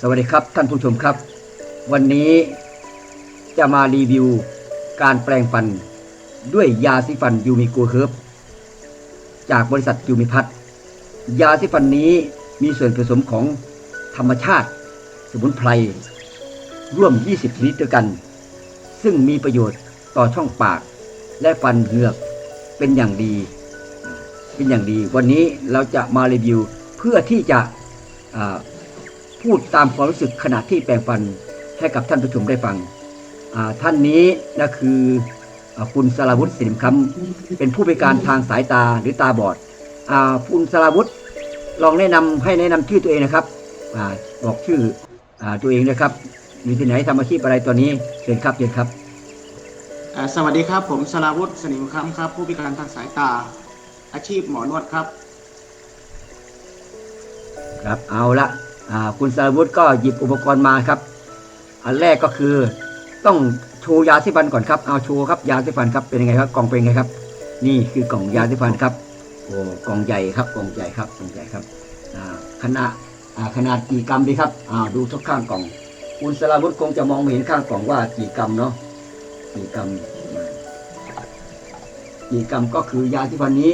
สวัสดีครับท่านผู้ชมครับ วันนี้จะมารีวิวการแปลงฟันด้วยยาสีฟันยูมิโกเฮิร์บจากบริษัทยูมิพัทยาสีฟันนี้มีส่วนผสมของธรรมชาติ สมุนไพรร่วม 20 ชนิดด้วยกัน ซึ่งมีประโยชน์ต่อช่องปาก และฟันเหงือกเป็นอย่างดี เป็นอย่างดี วันนี้เราจะมารีวิวเพื่อที่จะ พูดตามความรู้สึกขณะที่แปลงฟันให้กับท่านผู้ชมได้ฟังอ่าท่านนี้นะคืออาคุณสราวุฒิสิริมคำเป็นผู้พิการทางสายตาหรือตาบอดอาคุณสราวุฒิลองแนะนำให้แนะนำชื่อตัวเองนะครับอาบอกชื่ออาตัวเองนะครับมีที่ไหนทำอาชีพอะไรตัวนี้เชิญครับเชิญครับอ่าสวัสดีครับผมสราวุฒิสนิมคำครับ ผู้พิการทางสายตา อาชีพหมอนวดครับ ครับเอาละอ่า คุณสารวุฒิก็หยิบอุปกรณ์มาครับ อันแรกก็คือต้องโชว์ยาสีฟันก่อนครับ เอาโชว์ครับยาสีฟันครับเป็นยังไงครับกล่องเป็นยังไงครับ นี่คือกล่องยาสีฟันครับโอ้กล่องใหญ่ครับกล่องใหญ่ครับกล่องใหญ่ครับอ่าขนาดอ่าขนาดกี่กรัมดีครับอ่าดูทุกข้างกล่องคุณสารวุฒิคงจะมองเห็นข้างกล่องว่ากี่กรัมเนาะกี่กรัมกี่กรัมก็คือยาสีฟันนี้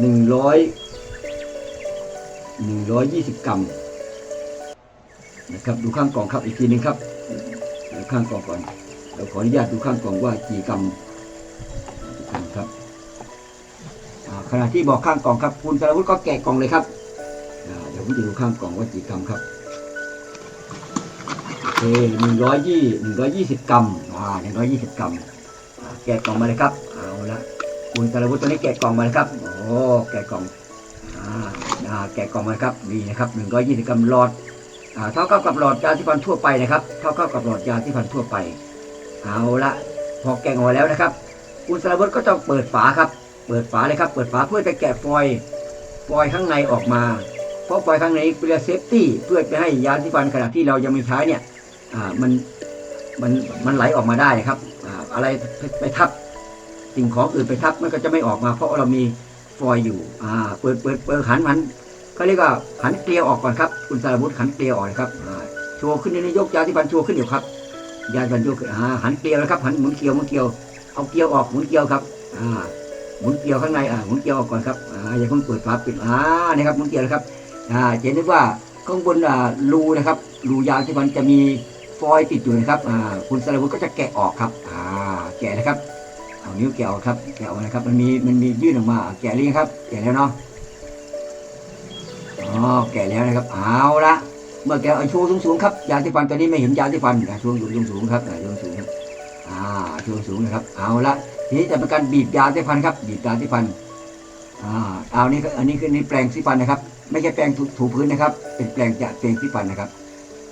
หนึ่งร้อย 120 กรัมนะครับดูข้างกล่องครับอีกทีหนึงครับดูข้างกล่องก่อนเราขออนุญาตดูข้างกล่องว่ากี่กรัมกรัมครับขณะที่บอกข้างกล่องครับ คุณสารวุฒิก็แกะกล่องเลยครับเดี๋ยวผมจะดูข้างกล่องว่ากี่กรัมครับโอเคหนึ่งร้อยยี่หนึ่งร้อยยี่สิบกรัมอ่าหนึ่งร้อยยี่สิบกรัมแกะกล่องมาเลยครับเอาละคุณสารวุฒิตัวนี้แกะกล่องมาเลยครับโอ้แกะกล่อง แกะกล่องมาครับนี่นะครับ120กรัมหลอดเท่ากับกับหลอดยาสีฟันทั่วไปนะครับเท่ากับกับหลอดยาสีฟันทั่วไป เอาละพอแกะออกมาแล้วนะครับคุณสารวุฒิก็ต้องเปิดฝาครับ เปิดฝาเลยครับ เปิดฝาเพื่อจะแกะฟอยล์ฟอยข้างในออกมา เพราะฟอยล์ข้างในเป็นเซฟตี้เพื่อไปให้ยาสีฟันขณะที่เรายังไม่ใช้เนี่ยมันมันมันไหลออกมาได้ครับออะไรไปไปทับสิ่งของอื่นไปทับมันก็จะไม่ออกมาเพราะเรามีฟอยล์อยู่ อ่า เปิดเปิดเปิดหันหัน เขาเรียกว่าหันเกลียวออกก่อนครับคุณสารวุฒิหันเกลียวออกนะครับโชว์ขึ้นในยกยาที่ฟันโชว์ขึ้นอยู่ครับยาที่ฟันโชว์ขึ้นอ่าหันเกลียวนะครับหันหมุนเกลียวหมุนเกลียวเอาเกลียวออกหมุนเกลียวครับหมุนเกลียวข้างในหมุนเกลียวออกก่อนครับอย่าเพิ่งเปิดฝาปิดอ่านี่ครับหมุนเกลียวนะครับอ่าจะเห็นได้ว่าข้างบนรูนะครับรูยาที่ฟันจะมีฟอยล์ติดอยู่นะครับคุณสารวุฒิก็จะแกะออกครับแกะนะครับเอานิ้วแกะออกครับแกะออกนะครับมันมีมันมียื่นออกมาแกะเรียงครับแกะแล้วเนาะ อ๋อแกะแล้วนะครับ เอาละเมื่อแกเอาโชว์สูงๆครับยาที่ฟันตัวนี้ไม่เห็นยาที่ฟันอะโชว์สูงๆครับอะโชว์สูงครับอ่าโชว์สูงนะครับ เอาละทีนี้จะเป็นการบีบยาที่ฟันครับ บีบยาที่ฟันอ่าเอานี่อันนี้คือนี่แปรงสีฟันนะครับ ไม่ใช่แปรงถูพื้นนะครับ เป็นแปรงจะแปรงสีฟันนะครับ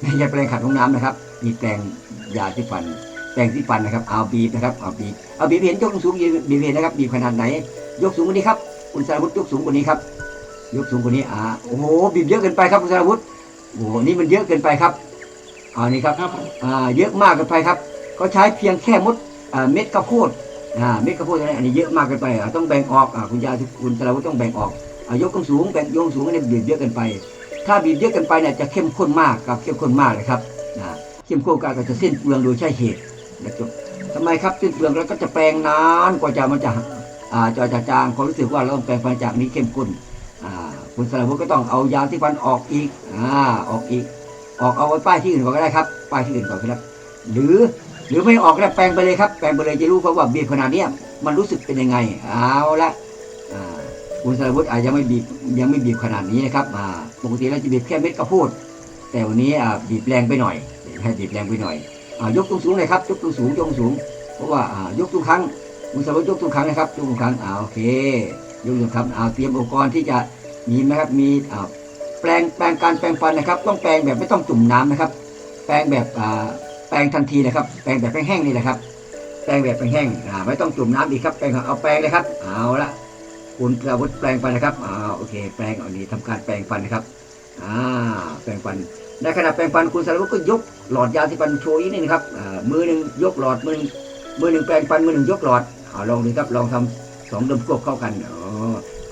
ไม่ใช่แปรงขัดห้องน้ำนะครับมีแปรงยาที่ฟัน แปรงสีฟันนะครับ เอาบีบนะครับเอาบีบเอาบีบเห็นยกสูงบีบเห็นนะครับบีบขนาดไหน ยกสูงกว่านี้ครับคุณสารวุฒิยกสูงกว่านี้ครับ ยกสูงกว่านี้อ่าโอ้โหบีบเยอะเกินไปครับคุณสารวุฒิโอ้โหนี่มันเยอะเกินไปครับเอานี่ครับครับผมอ่าเยอะมากเกินไปครับเขาใช้เพียงแค่มดอ่าเม็ดข้าวโพดอ่าเม็ดข้าวโพดอันนี้เยอะมากเกินไปอ่าต้องแบ่งออกอ่าคุณยายคุณสารวุฒิต้องแบ่งออกอ่ายกสูงแบ่งยกสูงอันนี้บีบเยอะเกินไป ถ้าบีบเยอะเกินไปเนี่ยจะเข้มข้นมากครับเข้มข้นมากเลยครับอ่าเข้มข้นก็จะสิ้นเปลืองโดยใช่เหตุนะครับทำไมครับสิ้นเปลืองแล้วก็จะแปลงนานกว่าจะมันจะอ่าจะจะจางความรู้สึกว่าเราต้องแปลงฟันจากนี้เข้มข้นอ่า คุณสารวุฒิก็ต้องเอายาที่ฟันออกอีกอ่าออกอีก ออกเอาไว้ป้ายที่อื่นก่อนก็ได้ครับ ป้ายที่อื่นก่อนครับ หรือหรือไม่ออกก็ได้แปลงไปเลยครับ แปลงไปเลยจะรู้เพราะว่าบีบขนาดเนี้ยมันรู้สึกเป็นยังไง เอาละอ่าคุณสารวุฒิอาจจะไม่บีบยังไม่บีบขนาดนี้นะครับอ่าปกติเราจะบีบแค่เม็ดกระพูด แต่วันนี้อ่าบีบแรงไปหน่อยให้บีบแรงไปหน่อยอ่ายกตรงสูงเลยครับ ยกตรงสูงยกตรงสูง เพราะว่าอ่ายกทุกครั้งคุณสารวุฒิยกทุกครั้งนะครับยกทุกครั้งอ่าโอเคยกทุกครั้งอ่าเตรียมอุปกรณ์ที่จะ มีไหมครับมีแปลงแปลงการแปลงฟันนะครับ ต้องแปลงแบบไม่ต้องจุ่มน้ำนะครับ แปลงแบบแปลงทันทีนะครับ แปลงแบบแห้งๆนี่แหละครับ แปลงแบบแห้งๆไม่ต้องจุ่มน้ำอีกครับแปลงเอาแปลงเลยครับเอาละคุณอาวุธแปลงฟันนะครับอ่าโอเค แปลงอันนี้ทำการแปลงฟันนะครับอ่าแปลงฟันในขณะแปลงฟันคุณสารวุฒิก็ยกหลอดยาสีฟันโชว์อีกนิดนะครับมือหนึ่งยกหลอดมือหนึ่งมือหนึ่งแปลงฟันมือหนึ่งยกหลอดเอาลองดูครับลองทำสองดมควบเข้ากันอ๋อ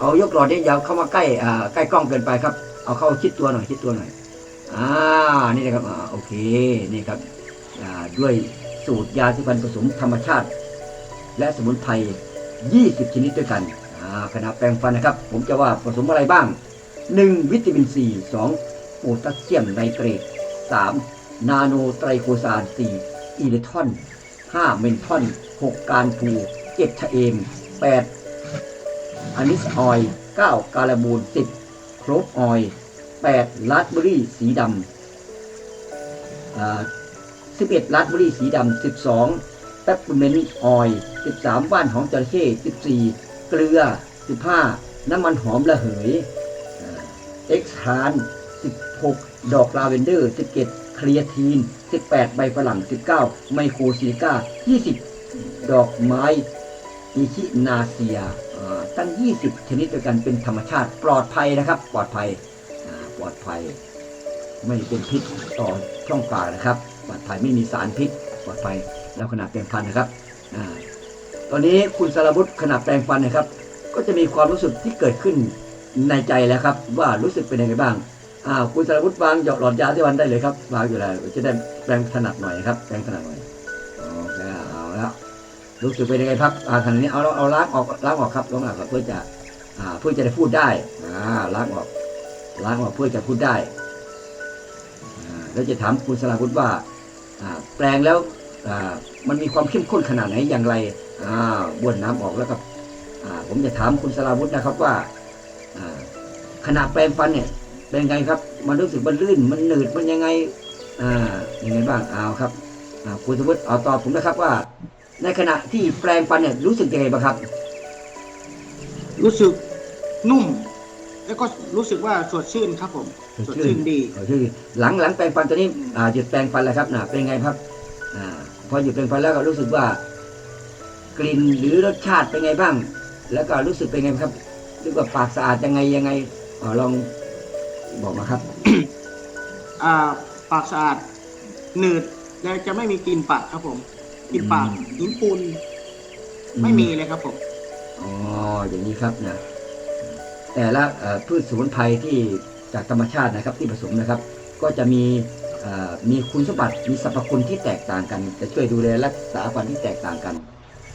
เอายกหลอดนี่อย่าเข้ามาใกล้อ่าใกล้กล้องเกินไปครับ เอาเข้าชิดตัวหน่อยชิดตัวหน่อยอ่านี่นะครับอ่าโอเคนี่ครับอ่าด้วยสูตรยาสีฟันผสมธรรมชาติ และสมุนไพร20 ชนิดด้วยกันอ่าขณะแปรงฟันนะครับ ผมจะว่าผสมอะไรบ้าง 1. วิตามินซี2โพแทสเซียมไนเตรต 3. นาโนไตรโคซาน 4. อีเลทอน 5. เมนทอน 6. การพู 7. ชะเอม 8. อานิสออย 9. การบูน 10. โครบออย 8. ลาสเบอรี่สีดำ11ลาสเบอรี่สีดำ12แปปเปอร์เมนต์ออย13บ้านของจระเข้14 เกลือ 15 น้ำมันหอมระเหยเอ็กซ์ฮาน16 ดอกลาเวนเดอร์17 เคลียทีน 18 ใบฝรั่ง 19 ไมโครซิลิก้า 20 ดอกไม้ อิชินาเซียตั้ง 20 ชนิดด้วยกันเป็นธรรมชาติปลอดภัยนะครับ ปลอดภัยปลอดภัย ไม่เป็นพิษต่อช่องปากนะครับ ปลอดภัยไม่มีสารพิษปลอดภัยแล้วขนาดแปรงฟันนะครับอตอนนี้คุณสารบุตรขนาดแปรงฟันนะครับ ก็จะมีความรู้สึกที่เกิดขึ้นในใจแล้วครับ ว่ารู้สึกเป็นยังไงบ้างคุณสารบุตรวางหยอดหลอดยาที่วันได้เลยครับวางอยู่แล้วจะได้แปรงถนัดหน่อยครับแปรงถนัดหน่อย รู้สึกเป็นยังไงครับอ่าขณะนี้เอาเอาล้างออกล้างออกครับล้างออกเพื่อจะอ่าเพื่อจะได้พูดได้อ่าล้างออกล้างออกเพื่อจะพูดได้อ่าแล้วจะถามคุณสลารบุตรว่าอ่าแปรงแล้วอ่ามันมีความเข้มข้นขนาดไหนอย่างไรอ่าบ้วนน้ำออกแล้วก็อ่าผมจะถามคุณสลาวุฒินะครับว่าอ่าขนาดแปรงฟันเนี่ยเป็นไงครับ มันรู้สึกมันลื่นมันหนืดมันยังไงอ่ายังไงบ้างเอาครับคุณสมมติเอาตอบผมนะครับว่า ในขณะที่แปลงฟันเนี่ยรู้สึกยังไงบ้างครับ รู้สึกนุ่ม แล้วก็รู้สึกว่าสดชื่นครับผม สดชื่นดีก็คือหลังหลังแปรงฟันตัวนี้อ่าหยุดแปรงฟันแล้วครับนะเป็นไงครับอ่าพอหยุดแปรงฟันแล้วก็รู้สึกว่ากลิ่นหรือรสชาติเป็นไงบ้าง แล้วก็รู้สึกเป็นไงครับรู้ว่าปากสะอาดยังไงยังไงอ่าลองบอกมาครับอ่าปากสะอาดหนืดและจะไม่มีกลิ่นปากครับผม กลิ่นปากอืมหินปูนไม่มีเลยครับผมอ๋ออย่างนี้ครับนะแต่ละเอ่อพืชสมุนไพรที่จากธรรมชาตินะครับ ที่ผสมนะครับ ก็จะมีเอ่อมีคุณสมบัติมีสรรพคุณที่แตกต่างกัน จะช่วยดูแลรักษาฟันที่แตกต่างกัน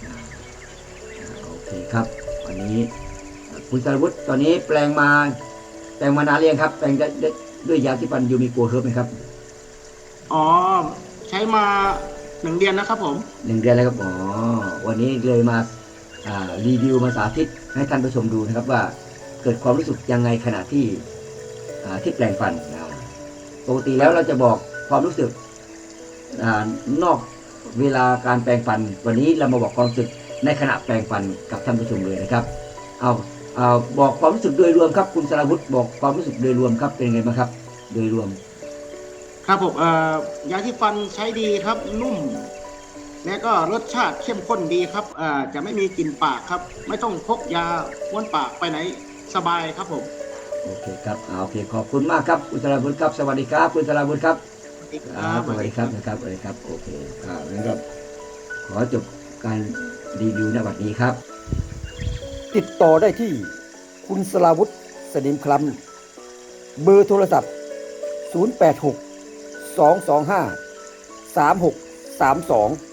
อ่าโอเคครับ วันนี้เอ่อคุณสารวุฒิตอนนี้แปลงมา แปลงมานานหรือยังครับ แปลงได้ได้ด้วยยาที่ฟันยูมีโกเฮิร์บไหมครับอ๋อใช้มา หนึ่งเดือนนะครับผมหนึ่งเดือนแล้วครับอ๋อวันนี้เลยมาอ่ารีวิวมาสาธิตให้ท่านผู้ชมดูนะครับว่าเกิดความรู้สึกยังไงขณะที่อ่าที่แปลงฟันอ่าปกติแล้วเราจะบอกความรู้สึกอานอกเวลาการแปลงฟัน วันนี้เรามาบอกความรู้สึกในขณะแปลงฟันกับท่านผู้ชมเลยนะครับ เอาเอาบอกความรู้สึกโดยรวมครับ คุณสราวุฒิบอกความรู้สึกโดยรวมครับเป็นไงบ้างครับ โดยรวม ครับผมเอ่อยาที่ฟันใช้ดีครับนุ่ม และก็รสชาติเข้มข้นดีครับเอ่อจะไม่มีกลิ่นปากครับ ไม่ต้องพกยาม้วนปากไปไหนสบายครับผมโอเคครับเอาโอเคขอบคุณมากครับคุณสราวุฒิครับ สวัสดีครับคุณสราวุฒิครับครับสวัสดีครับนะครับสวัสดีครับโอเคอ่างั้นก็ขอจบการรีวิวในวันนี้ครับ ติดต่อได้ที่คุณสลาวุฒิสนิมคลัมเบอร์โทรศัพท์ 086 225 3632